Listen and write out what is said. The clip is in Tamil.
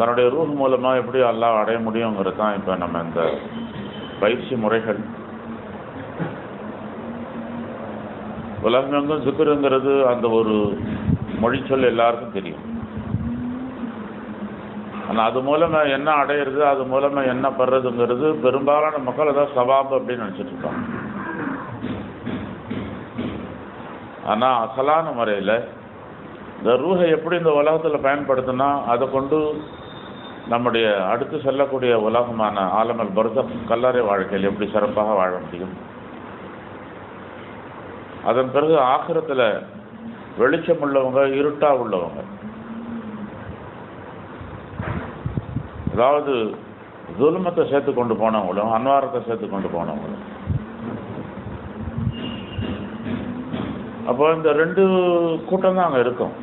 தன்னுடைய ரூஹ் மூலமாக எப்படி எல்லாம் அடைய முடியுங்கிறது தான் இப்போ நம்ம இந்த பயிற்சி முறைகள். உலகமெங்கும் ஜிக்ருங்கிறது அந்த ஒரு மொழிச்சொல் எல்லாருக்கும் தெரியும். ஆனால் அது மூலமாக என்ன அடையிறது அது மூலமாக என்ன படுறதுங்கிறது பெரும்பாலான மக்கள் அதான் சவாபு அப்படின்னு நினச்சிட்டு இருக்காங்க. ஆனால் அசலான முறையில் இந்த ரூஹை எப்படி இந்த உலகத்தில் பயன்படுத்தினா அதை கொண்டு நம்முடைய அடுத்து செல்லக்கூடிய உலகமான ஆலமல் பருதம் கல்லறை வாழ்க்கையில் எப்படி சிறப்பாக வாழ முடியும்? அதன் பிறகு ஆக்கிரத்தில் வெளிச்சம் உள்ளவங்க இருட்டா உள்ளவங்க. அதாவது துல்மத்தை சேர்த்து கொண்டு போனவங்களும் அன்வாரத்தை சேர்த்து கொண்டு போனவங்களும். அப்போ இந்த ரெண்டு கூட்டம் தான் அங்கே இருக்கும்.